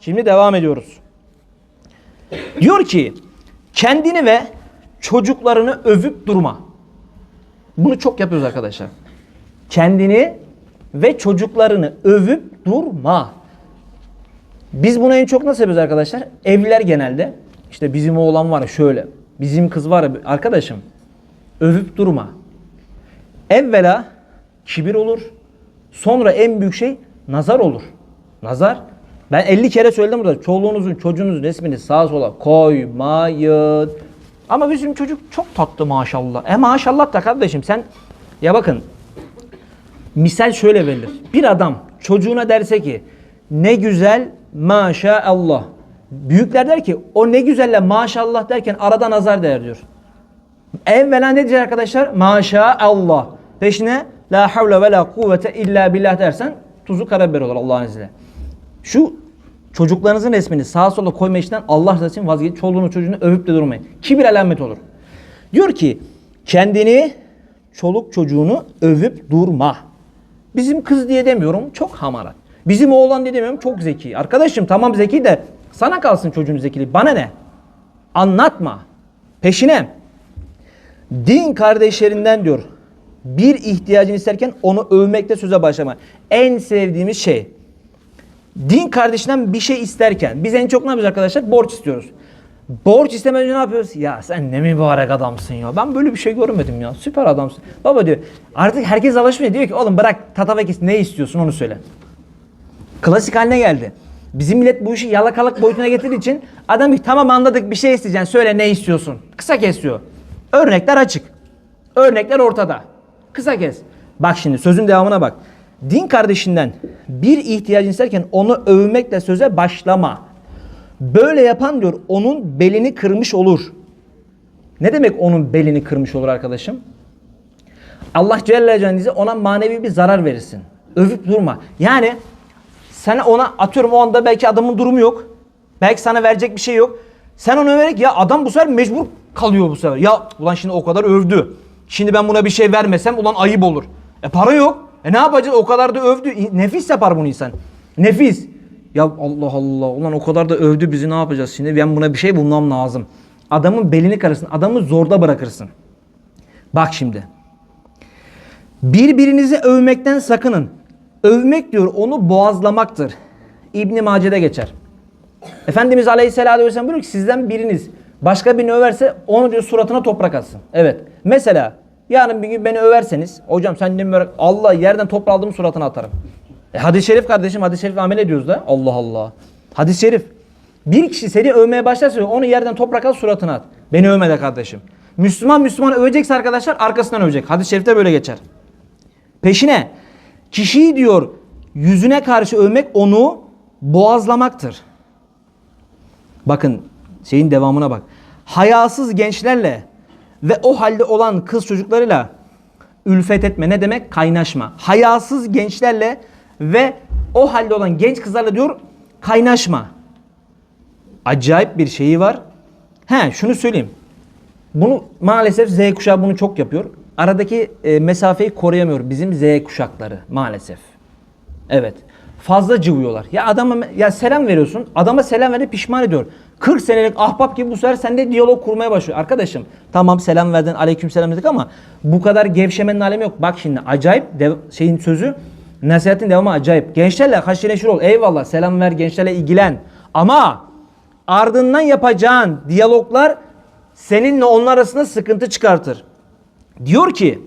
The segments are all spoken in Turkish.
Şimdi devam ediyoruz. Diyor ki kendini ve çocuklarını övüp durma. Bunu çok yapıyoruz arkadaşlar. Kendini ve çocuklarını övüp durma. Biz bunu en çok nasıl yapıyoruz arkadaşlar? Evliler genelde işte bizim oğlan var şöyle, bizim kız var arkadaşım övüp durma. Evvela kibir olur. Sonra en büyük şey nazar olur. Nazar. Ben 50 kere söyledim burada. Çoluğunuzun, çocuğunuzun resmini sağa sola koymayın. Ama bizim çocuk çok tatlı maşallah. E maşallah da kardeşim sen ya bakın misal şöyle verilir. Bir adam çocuğuna derse ki ne güzel maşallah. Büyükler der ki o ne güzelle maşallah derken arada nazar değer diyor. Evvela ne diyecek arkadaşlar? Maşallah. Peşine la havle ve la kuvvete illa billah dersen tuzu karabiber olur Allah'ın izniyle. Şu çocuklarınızın resmini sağa sola koyma işinden Allah rızası için vazgeçin. Çoluğunu çocuğunu övüp de durmayın. Kibir alamet olur. Diyor ki kendini çoluk çocuğunu övüp durma. Bizim kız diye demiyorum çok hamarat. Bizim oğlan diye demiyorum çok zeki. Arkadaşım tamam zeki de sana kalsın çocuğun zekiliği. Bana ne? Anlatma. Peşine. Din kardeşlerinden diyor. Bir ihtiyacını isterken onu övmekle söze başlama. En sevdiğimiz şey. Din kardeşinden bir şey isterken biz en çok ne yapıyoruz arkadaşlar? Borç istiyoruz. Borç istemeden ne yapıyoruz? Ya sen ne mübarek adamsın ya. Ben böyle bir şey görmedim ya. Süper adamsın. Baba diyor artık herkes alışmıyor. Diyor ki oğlum bırak tatavakis ne istiyorsun onu söyle. Klasik haline geldi. Bizim millet bu işi yalakalık boyutuna getirdiği için adam ki tamam anladık bir şey isteyeceksin söyle ne istiyorsun. Kısa kesiyor. Örnekler açık. Örnekler ortada. Kısa kes. Bak şimdi sözün devamına bak. Din kardeşinden bir ihtiyacını isterken onu övmekle söze başlama. Böyle yapan diyor onun belini kırmış olur. Ne demek onun belini kırmış olur arkadaşım? Allah Celle Celaluhu ona manevi bir zarar verirsin. Övüp durma. Yani sen ona atıyorum o anda belki adamın durumu yok. Belki sana verecek bir şey yok. Sen onu överek ya adam bu sefer mecbur kalıyor bu sefer. Ya ulan şimdi o kadar övdü. Şimdi ben buna bir şey vermesem ulan ayıp olur. E para yok. E ne yapacağız? O kadar da övdü. Nefis yapar bunu insan. Nefis. Ya Allah Allah. Ulan o kadar da övdü bizi ne yapacağız şimdi? Ben buna bir şey bulmam lazım. Adamın belini karırsın. Adamı zorda bırakırsın. Bak şimdi. Birbirinizi övmekten sakının. Övmek diyor onu boğazlamaktır. İbn Mace'de geçer. Efendimiz Aleyhisselatü Vesselam buyuruyor ki sizden biriniz başka birini överse onu diyor suratına toprak atsın. Evet. Mesela yarın bir gün beni överseniz hocam sen ne mübarek Allah yerden toprağı aldığım suratına atarım. E, hadis-i şerif kardeşim hadis-i şerif amel ediyoruz da. Allah Allah. Hadis-i şerif. Bir kişi seni övmeye başlarsa onu yerden toprak al suratına at. Beni övme de kardeşim. Müslüman Müslüman övecekse arkadaşlar arkasından övecek. Hadis-i şerifte böyle geçer. Peşine kişiyi diyor yüzüne karşı övmek onu boğazlamaktır. Bakın şeyin devamına bak. Hayasız gençlerle ve o halde olan kız çocuklarıyla ülfet etme. Ne demek? Kaynaşma. Hayasız gençlerle ve o halde olan genç kızlarla diyor kaynaşma. Acayip bir şeyi var. He şunu söyleyeyim. Bunu maalesef Z kuşağı bunu çok yapıyor. Aradaki e, mesafeyi koruyamıyor bizim Z kuşakları maalesef. Evet. Fazla cıvıyorlar. Ya adama ya selam veriyorsun. Adama selam verdi pişman ediyor. 40 senelik ahbap gibi bu sefer sende diyalog kurmaya başlıyor. Arkadaşım tamam selam verdin aleyküm selam dedik ama bu kadar gevşemenin alemi yok. Bak şimdi acayip dev, şeyin sözü nasihatin devamı acayip. Gençlerle haşire neşir ol. Eyvallah selam ver gençlerle ilgilen. Ama ardından yapacağın diyaloglar seninle onlar arasında sıkıntı çıkartır. Diyor ki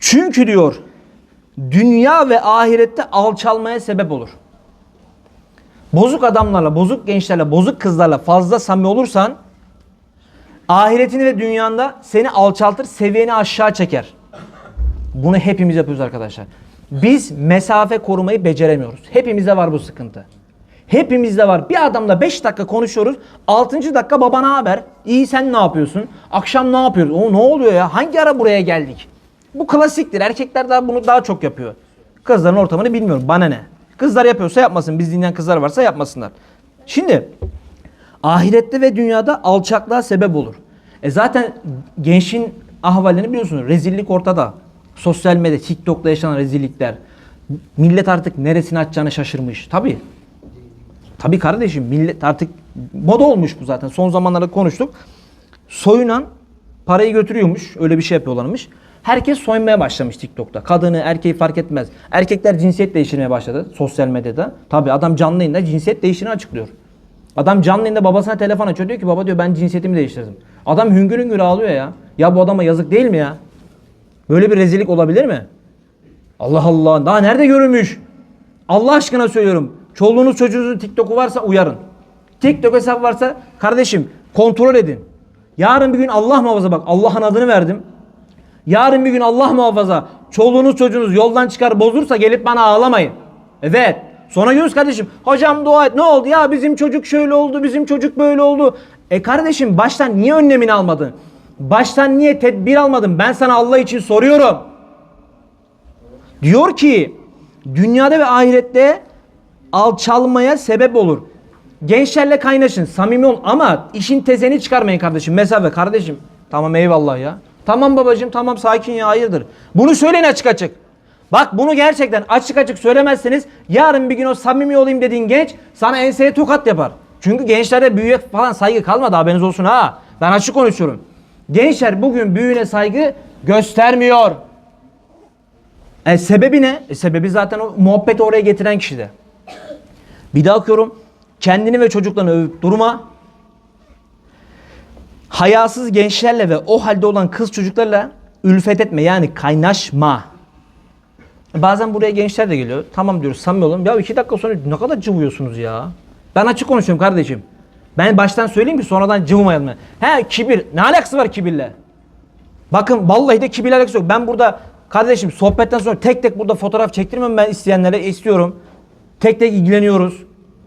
çünkü diyor dünya ve ahirette alçalmaya sebep olur. Bozuk adamlarla, bozuk gençlerle, bozuk kızlarla fazla samimi olursan ahiretini ve dünyanda seni alçaltır, seviyeni aşağı çeker. Bunu hepimiz yapıyoruz arkadaşlar. Biz mesafe korumayı beceremiyoruz. Hepimizde var bu sıkıntı. Hepimizde var. Bir adamla 5 dakika konuşuyoruz. 6. dakika babana haber. İyi sen ne yapıyorsun? Akşam ne yapıyoruz? O ne oluyor ya? Hangi ara buraya geldik? Bu klasiktir. Erkekler daha bunu daha çok yapıyor. Kızların ortamını bilmiyorum. Bana ne? Kızlar yapıyorsa yapmasın. Biz dinleyen kızlar varsa yapmasınlar. Şimdi ahirette ve dünyada alçaklığa sebep olur. E zaten gençin ahvalini biliyorsunuz. Rezillik ortada. Sosyal medya, TikTok'ta yaşanan rezillikler. Millet artık neresini açacağını şaşırmış. Tabii. Tabii. Kardeşim millet artık moda olmuş bu zaten. Son zamanlarda konuştuk. Soyunan parayı götürüyormuş. Öyle bir şey yapıyorlarmış. Herkes soyunmaya başlamış TikTok'ta. Kadını, erkeği fark etmez. Erkekler cinsiyet değiştirmeye başladı sosyal medyada. Tabii adam canlı yayında cinsiyet değiştiğini açıklıyor. Adam canlı yayında babasına telefon açıyor diyor ki baba diyor ben cinsiyetimi değiştirdim. Adam hüngür hüngür ağlıyor ya. Ya bu adama yazık değil mi ya? Böyle bir rezillik olabilir mi? Allah Allah daha nerede görülmüş? Allah aşkına söylüyorum. Çoluğunuz çocuğunuzun TikTok'u varsa uyarın. TikTok hesabı varsa kardeşim kontrol edin. Yarın bir gün Allah muhafaza bak Allah'ın adını verdim. Yarın bir gün Allah muhafaza çoluğunuz çocuğunuz yoldan çıkar bozursa gelip bana ağlamayın. Evet. Sonra diyoruz kardeşim hocam dua et ne oldu ya bizim çocuk şöyle oldu bizim çocuk böyle oldu. E kardeşim baştan niye önlemini almadın? Baştan niye tedbir almadın? Ben sana Allah için soruyorum. Diyor ki dünyada ve ahirette alçalmaya sebep olur. Gençlerle kaynaşın, samimi olun ama işin tezeni çıkarmayın kardeşim. Mesafe kardeşim. Tamam eyvallah ya. Tamam babacığım tamam sakin ya hayırdır. Bunu söyleyin açık açık. Bak bunu gerçekten açık açık söylemezseniz yarın bir gün o samimi olayım dediğin genç sana enseye tokat yapar. Çünkü gençlerde büyüye falan saygı kalmadı haberiniz olsun ha. Ben açık konuşuyorum. Gençler bugün büyüğüne saygı göstermiyor. E, sebebi ne? E, sebebi zaten o muhabbeti oraya getiren kişide. Bir daha okuyorum. Kendini ve çocuklarını övüp durma. Hayasız gençlerle ve o halde olan kız çocuklarla ülfet etme. Yani kaynaşma. Bazen buraya gençler de geliyor. Tamam diyoruz samimi olalım. Ya iki dakika sonra ne kadar cıvıyorsunuz ya. Ben açık konuşuyorum kardeşim. Ben baştan söyleyeyim ki sonradan cıvımayalım. He kibir. Ne alakası var kibirle? Bakın vallahi de kibirle alakası yok. Ben burada kardeşim sohbetten sonra tek tek burada fotoğraf çektirmem ben isteyenlere istiyorum. Tek tek ilgileniyoruz.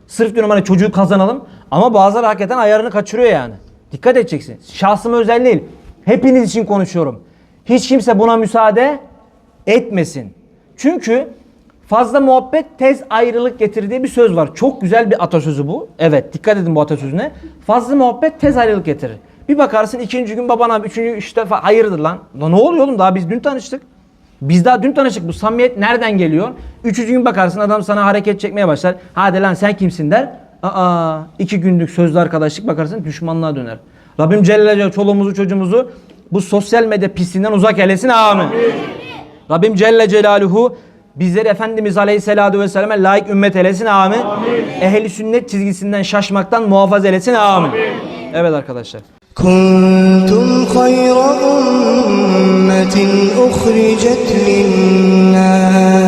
Sırf diyorum hani çocuğu kazanalım. Ama bazıları hakikaten ayarını kaçırıyor yani. Dikkat edeceksin. Şahsıma özel değil. Hepiniz için konuşuyorum. Hiç kimse buna müsaade etmesin. Çünkü fazla muhabbet tez ayrılık getirir diye bir söz var. Çok güzel bir atasözü bu. Evet dikkat edin bu atasözüne. Fazla muhabbet tez ayrılık getirir. Bir bakarsın ikinci gün baban abi, üçüncü işte hayırdır lan. Lan ne oluyor oğlum daha biz dün tanıştık. Biz daha dün tanıştık. Bu samimiyet nereden geliyor? Üçüncü gün bakarsın adam sana hareket çekmeye başlar. Hadi lan sen kimsin der. Aa iki günlük sözlü arkadaşlık bakarsın düşmanlığa döner. Rabbim Celle Celaluhu çoluğumuzu çocuğumuzu bu sosyal medya pisliğinden uzak eylesin. Amin. Rabbim Celle Celaluhu bizleri Efendimiz Aleyhisselatü Vesselam'a layık ümmet eylesin. Amin. Ehli sünnet çizgisinden şaşmaktan muhafaza eylesin. Amin. Evet arkadaşlar. كنتم خير أمة أخرجت للناس